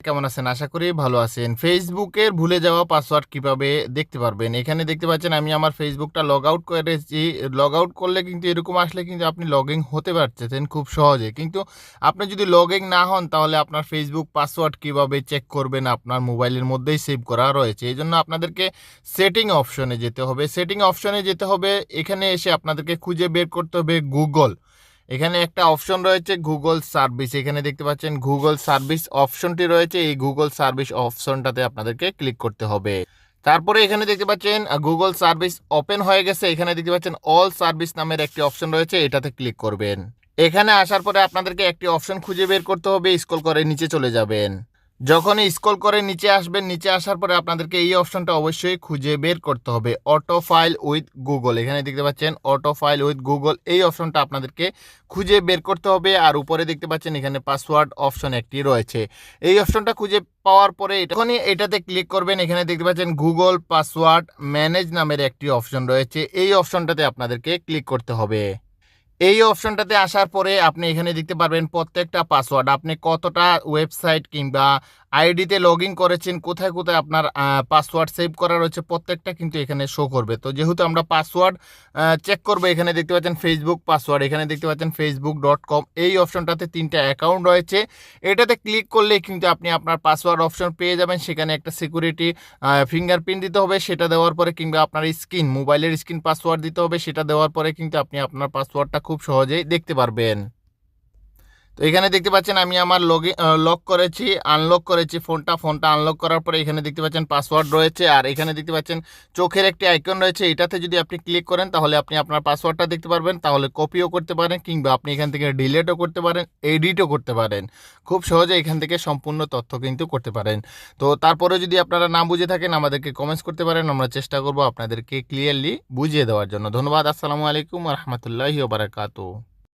কেমন আছেন? আশা করি ভালো আছেন। ফেসবুকের ভুলে যাওয়া পাসওয়ার্ড কীভাবে দেখতে পারবেন? এখানে দেখতে পাচ্ছেন আমি আমার ফেসবুকটা লগ আউট করেছি। লগ আউট করলে কিন্তু এরকম আসলে কিন্তু আপনি লগ ইন হতে পারতেছেন খুব সহজে। কিন্তু আপনি যদি লগ ইন না হন, তাহলে আপনার ফেসবুক পাসওয়ার্ড কীভাবে চেক করবেন? আপনার মোবাইলের মধ্যেই সেভ করা রয়েছে। এই জন্য আপনাদেরকে সেটিং অপশনে যেতে হবে। সেটিং অপশনে যেতে হবে। এখানে এসে আপনাদেরকে খুঁজে বের করতে হবে গুগল এখানে একটা অপশন রয়েছে গুগল সার্ভিস এখানে দেখতে পাচ্ছেন গুগল সার্ভিস অপশনটি রয়েছে। এই গুগল সার্ভিস অপশনটাতে আপনাদেরকে ক্লিক করতে হবে। তারপরে এখানে দেখতে পাচ্ছেন গুগল সার্ভিস ওপেন হয়ে গেছে। এখানে দেখতে পাচ্ছেন অল সার্ভিস নামের একটি অপশন রয়েছে। এটাতে ক্লিক করবেন। এখানে আসার পরে আপনাদেরকে একটি অপশন খুঁজে বের করতে হবে। স্কুল করে নিচে চলে যাবেন। যখনই স্ক্রল করে নিচে আসবেন, নিচে আসার পরে আপনাদেরকে এই অপশনটা অবশ্যই খুঁজে বের করতে হবে। Auto file with Google. এখানে দেখতে পাচ্ছেন অটো ফাইল উইথ গুগল। এই অপশনটা আপনাদেরকে খুঁজে বের করতে হবে আর উপরে দেখতে পাচ্ছেন এখানে পাসওয়ার্ড অপশন একটি রয়েছে। এই অপশনটা খুঁজে পাওয়ার পরে এখনই এটাতে ক্লিক করবেন, এখানে দেখতে পাচ্ছেন গুগল পাসওয়ার্ড ম্যানেজ নামের একটি অপশন রয়েছে। এই অপশনটাতে আপনাদেরকে ক্লিক করতে হবে। এই অপশনটাতে আসার পরে আপনি এখানে দেখতে পারবেন প্রত্যেকটা পাসওয়ার্ড আপনি কতটা ওয়েবসাইট কিংবা আইডিতে লগ ইন করেছেন, কোথায় কোথায় আপনার পাসওয়ার্ড সেভ করা রয়েছে, প্রত্যেকটা কিন্তু এখানে শো করবে। তো যেহেতু আমরা পাসওয়ার্ড চেক করব, এখানে দেখতে পাচ্ছেন ফেসবুক পাসওয়ার্ড এখানে দেখতে পাচ্ছেন ফেসবুক ডট কম এই অপশনটাতে তিনটা অ্যাকাউন্ট রয়েছে। এটাতে ক্লিক করলে কিন্তু আপনি আপনার পাসওয়ার্ড অপশন পেয়ে যাবেন, সেখানে একটা সিকিউরিটি ফিঙ্গারপ্রিন্ট দিতে হবে, সেটা দেওয়ার পরে কিংবা আপনার স্ক্রিন, মোবাইলের স্ক্রিন পাসওয়ার্ড দিতে হবে, সেটা দেওয়ার পরে কিন্তু আপনি আপনার পাসওয়ার্ডটা খুব সহজেই দেখতে পারবেন। তো এখানে দেখতে পাচ্ছেন আমি আমার লগ লক করেছি আনলক করেছি ফোনটা ফোনটা আনলক করার পরে এখানে দেখতে পাচ্ছেন পাসওয়ার্ড রয়েছে। আর এখানে দেখতে পাচ্ছেন চোখের একটি আইকন রয়েছে। এটাতে যদি আপনি ক্লিক করেন, তাহলে আপনি আপনার পাসওয়ার্ডটা দেখতে পারবেন। তাহলে কপিও করতে পারেন, কিংবা আপনি এখান থেকে ডিলেটও করতে পারেন এডিটও করতে পারেন। খুব সহজে এখান থেকে সম্পূর্ণ তথ্য কিন্তু করতে পারেন। তো তারপরে যদি আপনারা না বুঝে থাকেন, আমাদেরকে কমেন্টস করতে পারেন। আমরা চেষ্টা করব আপনাদেরকে ক্লিয়ারলি বুঝিয়ে দেওয়ার জন্য। ধন্যবাদ। আসসালামু আলাইকুম রহমতুল্লাহি বারাকাতু